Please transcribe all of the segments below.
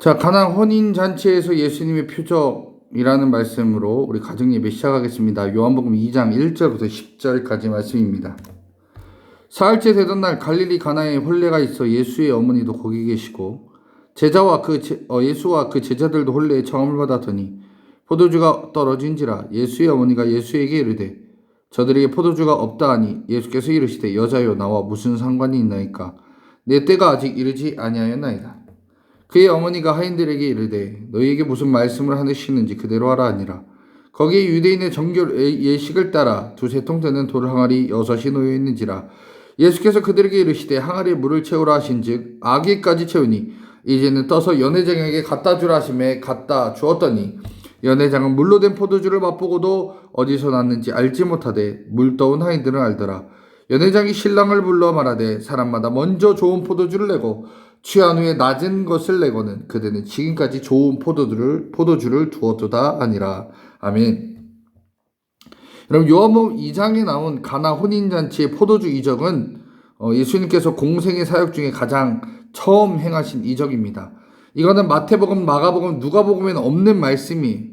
자, 가나 혼인 잔치에서 예수님의 표적이라는 말씀으로 우리 가정 예배 시작하겠습니다. 요한복음 2장 1절부터 10절까지 말씀입니다. 사흘째 되던 날 갈릴리 가나에 혼례가 있어 예수의 어머니도 거기 계시고 제자와 그 제, 어, 예수와 그 제자들도 혼례에 청함을 받았더니 포도주가 떨어진지라 예수의 어머니가 예수에게 이르되 저들에게 포도주가 없다 하니 예수께서 이르시되 여자여 나와 무슨 상관이 있나이까 내 때가 아직 이르지 아니하였나이다. 그의 어머니가 하인들에게 이르되 너희에게 무슨 말씀을 하시는지 그대로 하라 하니라. 거기에 유대인의 정결 예식을 따라 두세 통 되는 돌 항아리 여섯이 놓여 있는지라. 예수께서 그들에게 이르시되 항아리에 물을 채우라 하신즉 아기까지 채우니 이제는 떠서 연회장에게 갖다 주라 하심에 갖다 주었더니 연회장은 물로 된 포도주를 맛보고도 어디서 났는지 알지 못하되 물 떠온 하인들은 알더라. 연회장이 신랑을 불러 말하되 사람마다 먼저 좋은 포도주를 내고 취한 후에 낮은 것을 내고는 그들은 지금까지 좋은 포도주를 포도주를 두었도다 아니라 아멘. 여러분 요한복음 2장에 나온 가나 혼인 잔치의 포도주 이적은 어, 예수님께서 공생의 사역 중에 가장 처음 행하신 이적입니다. 이거는 마태복음, 마가복음, 누가복음에는 없는 말씀이.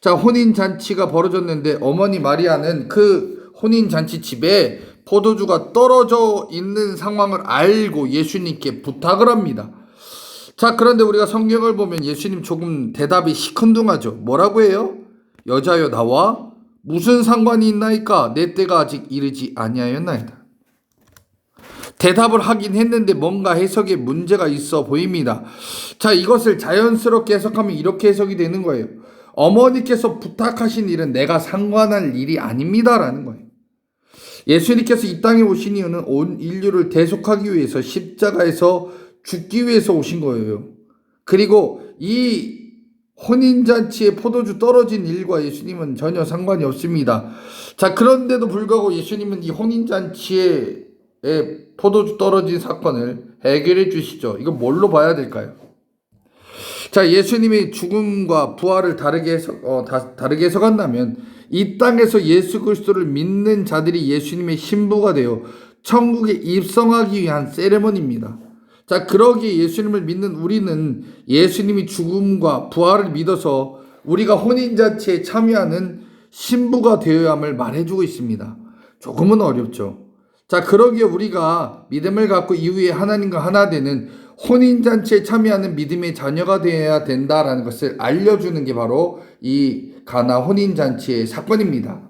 자 혼인 잔치가 벌어졌는데 어머니 마리아는 그 혼인 잔치 집에 포도주가 떨어져 있는 상황을 알고 예수님께 부탁을 합니다. 자, 그런데 우리가 성경을 보면 예수님 조금 대답이 시큰둥하죠. 뭐라고 해요? 여자여 나와 무슨 상관이 있나이까? 내 때가 아직 이르지 아니하였나이다. 대답을 하긴 했는데 뭔가 해석에 문제가 있어 보입니다. 자, 이것을 자연스럽게 해석하면 이렇게 해석이 되는 거예요. 어머니께서 부탁하신 일은 내가 상관할 일이 아닙니다라는 거예요. 예수님께서 이 땅에 오신 이유는 온 인류를 대속하기 위해서 십자가에서 죽기 위해서 오신 거예요. 그리고 이 혼인잔치에 포도주 떨어진 일과 예수님은 전혀 상관이 없습니다. 자, 그런데도 불구하고 예수님은 이 혼인잔치에 포도주 떨어진 사건을 해결해 주시죠. 이거 뭘로 봐야 될까요? 자, 예수님의 죽음과 부활을 다르게 해석, 어, 다, 다르게 해석한다면 이 땅에서 예수 그리스도를 믿는 자들이 예수님의 신부가 되어 천국에 입성하기 위한 세레머니입니다. 자, 그러기에 예수님을 믿는 우리는 예수님이 죽음과 부활을 믿어서 우리가 혼인잔치에 참여하는 신부가 되어야 함을 말해주고 있습니다. 조금은 어렵죠. 자, 그러기에 우리가 믿음을 갖고 이후에 하나님과 하나 되는 혼인잔치에 참여하는 믿음의 자녀가 되어야 된다라는 것을 알려주는 게 바로 이 가나 혼인잔치의 사건입니다.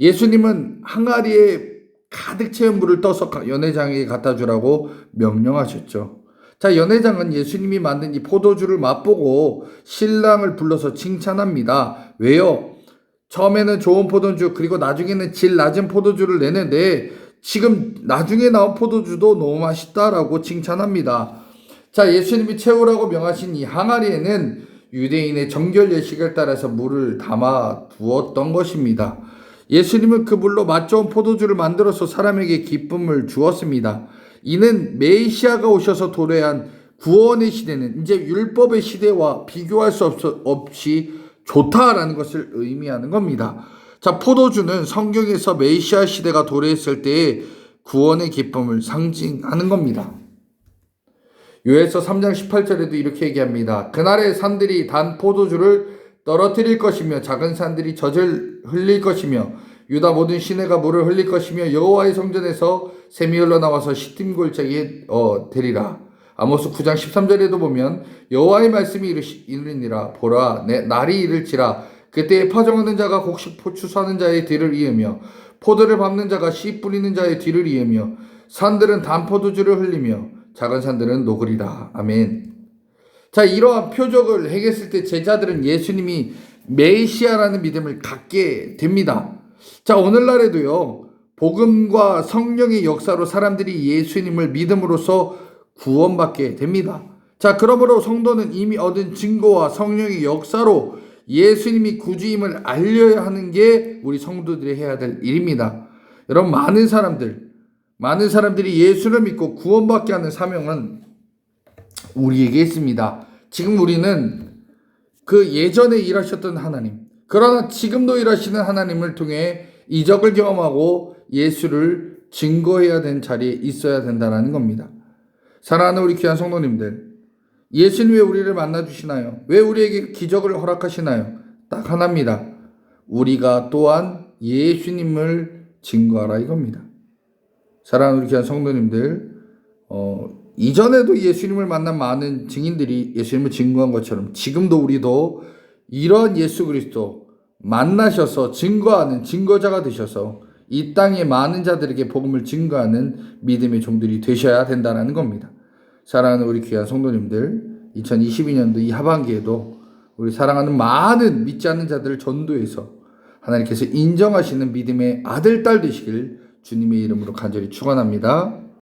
예수님은 항아리에 가득 채운 물을 떠서 연회장에게 갖다 주라고 명령하셨죠. 자, 연회장은 예수님이 만든 이 포도주를 맛보고 신랑을 불러서 칭찬합니다. 왜요? 처음에는 좋은 포도주, 그리고 나중에는 질 낮은 포도주를 내는데 지금 나중에 나온 포도주도 너무 맛있다라고 칭찬합니다. 자, 예수님이 채우라고 명하신 이 항아리에는 유대인의 정결 예식을 따라서 물을 담아 두었던 것입니다. 예수님은 그 물로 맛 좋은 포도주를 만들어서 사람에게 기쁨을 주었습니다. 이는 메시아가 오셔서 도래한 구원의 시대는 이제 율법의 시대와 비교할 수 없이 좋다라는 것을 의미하는 겁니다. 자, 포도주는 성경에서 메시아 시대가 도래했을 때의 구원의 기쁨을 상징하는 겁니다. 요에서 3장 18절에도 이렇게 얘기합니다. 그날의 산들이 단 포도주를 떨어뜨릴 것이며 작은 산들이 젖을 흘릴 것이며 유다 모든 시내가 물을 흘릴 것이며 여호와의 성전에서 샘이 흘러나와서 시딤 골짜기에 어, 되리라. 아모스 9장 13절에도 보면 여호와의 말씀이 이르니라 보라 내 날이 이를지라 그때에 파종하는 자가 곡식 포추 사는 자의 뒤를 이으며 포도를 밟는 자가 씨 뿌리는 자의 뒤를 이으며 산들은 단포도주를 흘리며 작은 산들은 녹으리라. 아멘. 자, 이러한 표적을 행했을 때 제자들은 예수님이 메시아라는 믿음을 갖게 됩니다. 자, 오늘날에도요, 복음과 성령의 역사로 사람들이 예수님을 믿음으로써 구원받게 됩니다. 자, 그러므로 성도는 이미 얻은 증거와 성령의 역사로 예수님이 구주임을 알려야 하는 게 우리 성도들이 해야 될 일입니다. 여러분, 많은 사람들, 많은 사람들이 예수를 믿고 구원받게 하는 사명은 우리에게 있습니다. 지금 우리는 그 예전에 일하셨던 하나님, 그러나 지금도 일하시는 하나님을 통해 이적을 경험하고 예수를 증거해야 되는 자리에 있어야 된다는 겁니다. 사랑하는 우리 귀한 성도님들, 예수님 왜 우리를 만나 주시나요? 왜 우리에게 기적을 허락하시나요? 딱 하나입니다. 우리가 또한 예수님을 증거하라 이겁니다. 사랑하는 귀한 성도님들, 어, 이전에도 예수님을 만난 많은 증인들이 예수님을 증거한 것처럼 지금도 우리도 이런 예수 그리스도 만나셔서 증거하는 증거자가 되셔서 이 땅의 많은 자들에게 복음을 증거하는 믿음의 종들이 되셔야 된다는 겁니다. 사랑하는 우리 귀한 성도님들, 2022년도 이 하반기에도 우리 사랑하는 많은 믿지 않는 자들을 전도해서 하나님께서 인정하시는 믿음의 아들, 딸 되시길 주님의 이름으로 간절히 축원합니다.